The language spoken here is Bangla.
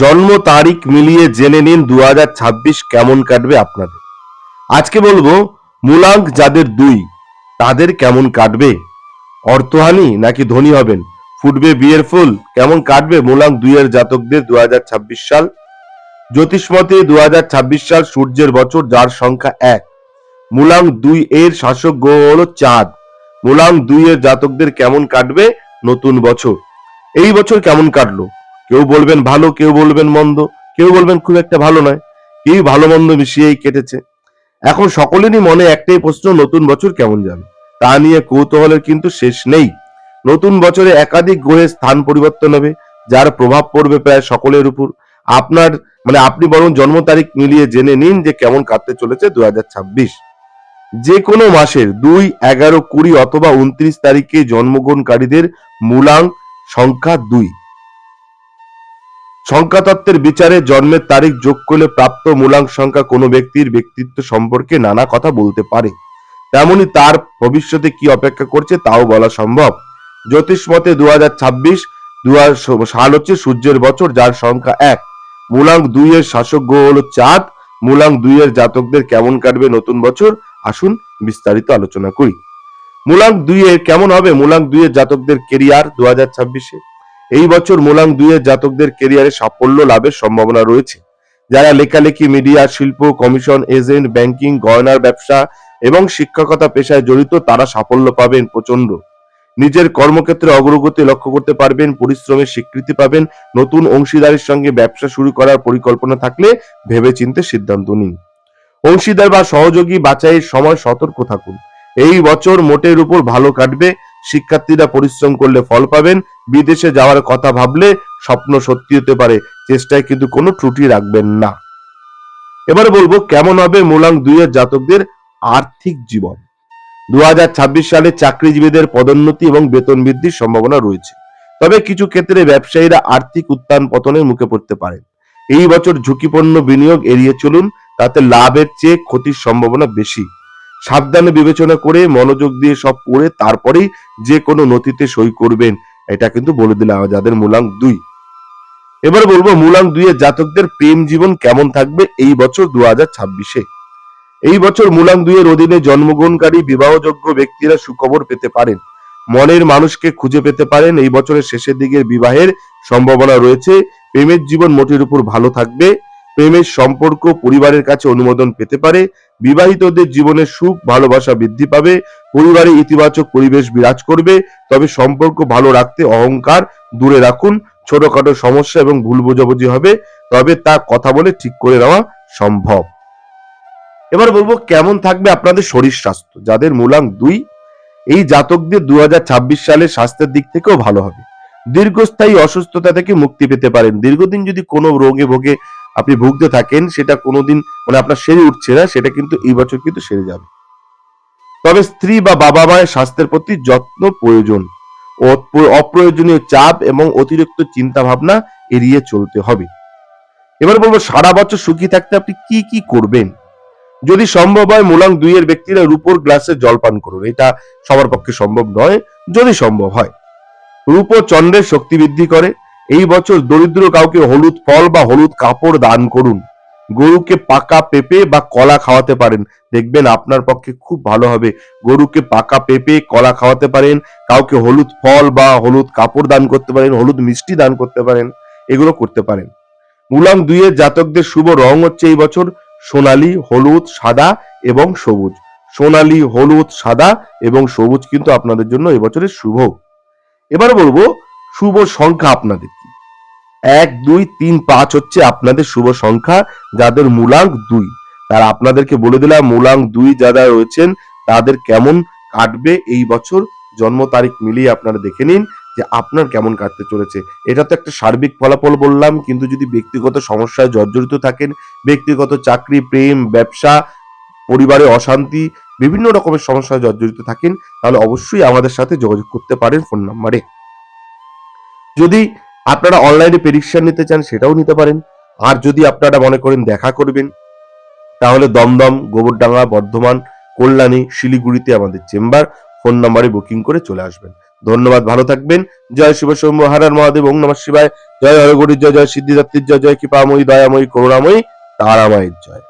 জন্ম তারিখ মিলিয়ে জেনে নিন দু হাজার ছাব্বিশ কেমন কাটবে আপনাদের। আজকে বলব, মূলাঙ্ক যাদের দুই, তাদের কেমন কাটবে? অর্থহানি নাকি ধনী হবেন? ফুটবে বিয়ের ফুল, কেমন কাটবে মূলাঙ্ক দুইয়ের জাতকদের দুই হাজার ছাব্বিশ সাল? জ্যোতিষমতে দু হাজার ছাব্বিশ সাল সূর্যের বছর, যার সংখ্যা এক। মূলাঙ্ক দুই এর শাসক গ্রহ হলো চাঁদ। মূলাঙ্ক দুই এর জাতকদের কেমন কাটবে? নতুন বছর। এই বছর কেমন কাটলো? কেউ বলবেন ভালো, কেউ বলবেন মন্দ, কেউ বলবেন খুব একটা ভালো নয়। কেউ ভালো মন্দ মিশিয়েই কেটেছে। এখন সকলেরই মনে একটাই প্রশ্ন, নতুন বছর কেমন যাবে? তা নিয়ে কৌতূহলের কিন্তু শেষ নেই। নতুন বছরে একাধিক গ্রহের স্থান পরিবর্তন হবে, যার প্রভাব পড়বে প্রায় সকলের উপর। আপনার মানে আপনি বরং জন্ম তারিখ মিলিয়ে জেনে নিন যে কেমন কাটতে চলেছে দু যে কোনো মাসের দুই, এগারো, কুড়ি অথবা উনত্রিশ তারিখে জন্মগ্রহণকারীদের মূলাঙ্ক সংখ্যা দুই। সংখ্যাতত্ত্বের বিচারে জন্মের তারিখ যোগ করলে প্রাপ্ত মূলাঙ্ক সংখ্যা কোনো ব্যক্তির ব্যক্তিত্ব সম্পর্কে নানা কথা বলতে পারে। তেমনি তার ভবিষ্যতে কি অপেক্ষা করছে তাও বলা সম্ভব। জ্যোতিষ মতে দু হাজার ছাব্বিশ দু সাল হচ্ছে সূর্যের বছর, যার সংখ্যা এক। মূলাঙ্ক দুই এর শাসক গ্রহ হলো চাঁদ। মূলাঙ্ক দুই এর জাতকদের কেমন কাটবে নতুন বছর? আসুন বিস্তারিত আলোচনা করি। মূলাঙ্ক দুই এর কেমন হবে? মূলাঙ্ক দুই এর জাতকদের কেরিয়ার দু হাজার ছাব্বিশে? এই বছর মূলাঙ্ক দুইয়ের জাতকদের কেরিয়ারে সাফল্য লাভের সম্ভাবনা রয়েছে। যারা লেখালেখি, মিডিয়া, শিল্প, কমিশন, এজেন্ট, ব্যাংকিং, গয়নার ব্যবসা এবং শিক্ষকতা পেশায় জড়িত তারা সাফল্য পাবেন প্রচণ্ড নিজের কর্মক্ষেত্রে অগ্রগতি লক্ষ্য করতে পারবেন, পরিশ্রমের স্বীকৃতি পাবেন, নতুন অংশীদারের সঙ্গে ব্যবসা শুরু করার পরিকল্পনা থাকলে ভেবেচিন্তে সিদ্ধান্ত নিন। অংশীদার বা সহযোগী বাছাইয়ের সময় সতর্ক থাকুন। এই বছর মোটের উপর ভালো কাটবে, শিক্ষার্থীরা পরিশ্রম করলে ফল পাবেন বিদেশে যাওয়ার কথা ভাবলে স্বপ্ন সত্যি হতে পারে, চেষ্টায় কিন্তু কোনো ত্রুটি রাখবেন না। এবার বলব, কেমন হবে মূলাঙ্ক দুইয়ের জাতকদের আর্থিক জীবন? দু সালে চাকরিজীবীদের পদোন্নতি এবং বেতন বৃদ্ধির সম্ভাবনা রয়েছে। তবে কিছু ক্ষেত্রে ব্যবসায়ীরা আর্থিক উত্থান পতনের মুখে পড়তে পারেন। এই বছর ঝুঁকিপূর্ণ বিনিয়োগ এড়িয়ে চলুন, তাতে লাভের চেয়ে ক্ষতির সম্ভাবনা বেশি। সাবধানে বিবেচনা করে মনোযোগ দিয়ে সব পড়ে তারপরেই যে কোনো নথিতে সই করবেন এটা কিন্তু বলে দিলাম যাদের মূলাঙ্ক দুই। এবার বলব মূলাঙ্ক দুইয়ের জাতকদের প্রেম জীবন কেমন থাকবে এই বছর দু হাজার ছাব্বিশে? এই বছর মূলাঙ্ক দুইয়ের অধীনে জন্মগ্রহণকারী বিবাহযোগ্য ব্যক্তিরা সুখবর পেতে পারেন। মনের মানুষকে খুঁজে পেতে পারেন। এই বছরের শেষের দিকের বিবাহের সম্ভাবনা রয়েছে। প্রেমের জীবন মোটের উপর ভালো থাকবে। প্রেমের সম্পর্ক পরিবারের কাছে অনুমোদন পেতে পারে, বিবাহিতদের জীবনে সুখ, ভালোবাসা বৃদ্ধি পাবে, পরিবারে ইতিবাচক পরিবেশ বিরাজ করবে, তবে সম্পর্ক ভালো রাখতে অহংকার দূরে রাখুন, ছোটখাটো সমস্যা এবং ভুল বোঝাবুঝি হবে, তবে তা কথা বলে ঠিক করে নেওয়া সম্ভব। এবার বলব কেমন থাকবে আপনাদের শরীর স্বাস্থ্য, যাদের মূলাঙ্ক দুই, এই জাতকদের দু সালে স্বাস্থ্যের দিক থেকেও ভালো হবে। দীর্ঘস্থায়ী অসুস্থতা থেকে মুক্তি পেতে পারেন, দীর্ঘদিন যদি কোনো রোগে ভোগে আপনি ভুগতে থাকেন, সেটা কোনোদিন মানে আপনার সেরে উঠছে না, সেটা কিন্তু এই বছর কিন্তু সেরে যাবে। তবে স্ত্রী বা বাবা মায়ের স্বাস্থ্যের প্রতি যত্ন প্রয়োজন। অপ্রয়োজনীয় চাপ এবং অতিরিক্ত চিন্তা ভাবনা এড়িয়ে চলতে হবে। এবার বলব, সারা বছর সুখী থাকতে আপনি কি কি করবেন? যদি সম্ভব হয়, মূলাং দুইয়ের ব্যক্তিরা রূপোর গ্লাসে জল পান করুন। এটা সবার পক্ষে সম্ভব নয়, যদি সম্ভব হয়। রূপ চন্দ্রের শক্তি বৃদ্ধি করে। এই বছর দরিদ্র কাউকে হলুদ ফল বা হলুদ কাপড় দান করুন। গরুকে পাকা পেঁপে বা কলা খাওয়াতে পারেন। দেখবেন আপনার পক্ষে খুব ভালো হবে। গরুকে পাকা পেঁপে, কলা খাওয়াতে পারেন। কাউকে হলুদ ফল বা হলুদ কাপড় দান করতে পারেন, হলুদ মিষ্টি দান করতে পারেন, এগুলো করতে পারেন। মূলাং দুইয়ের জাতকদের শুভ রং হচ্ছে এই বছর সোনালি, হলুদ, সাদা এবং সবুজ। সোনালি, হলুদ, সাদা এবং সবুজ কিন্তু আপনাদের জন্য এবছরের শুভ। এবার বলব শুভ সংখ্যা আপনাদের কি? এক, দুই, তিন, পাঁচ হচ্ছে আপনাদের শুভ সংখ্যা, যাদের মূলাঙ্ক দুই। তার আপনাদেরকে বলে দিলাম, মূলাঙ্ক দুই যারা রয়েছেন, তাদের কেমন কাটবে এই বছর? জন্ম তারিখ মিলিয়ে আপনারা দেখে নিন যে আপনার কেমন কাটতে চলেছে। এটা তো একটা সার্বিক ফলাফল বললাম, কিন্তু যদি ব্যক্তিগত সমস্যায় জর্জরিত থাকেন, ব্যক্তিগত চাকরি, প্রেম, ব্যবসা, পরিবারে অশান্তি, বিভিন্ন রকমের সমস্যায় জর্জরিত থাকেন, তাহলে অবশ্যই আমাদের সাথে যোগাযোগ করতে পারেন ফোন নাম্বারে। যদি আপনারা অনলাইনে প্রেডিকশন নিতে চান, সেটাও নিতে পারেন। আর যদি আপনারা মনে করেন দেখা করবেন, তাহলে দমদম, গোবরডাঙ্গা, বর্ধমান, কল্যাণী, শিলিগুড়িতে আমাদের চেম্বার ফোন নাম্বারে বুকিং করে চলে আসবেন। ধন্যবাদ, ভালো থাকবেন। জয় শিব শম্ভ হারার মহাদেব ওং নমঃ শিবায়। জয় হরগৌরী জয় জয় সিদ্ধিদাত্রীর জয় জয় কৃপাময়ী, দয়াময়ী, করুণাময়ী, তারামায়ের জয়।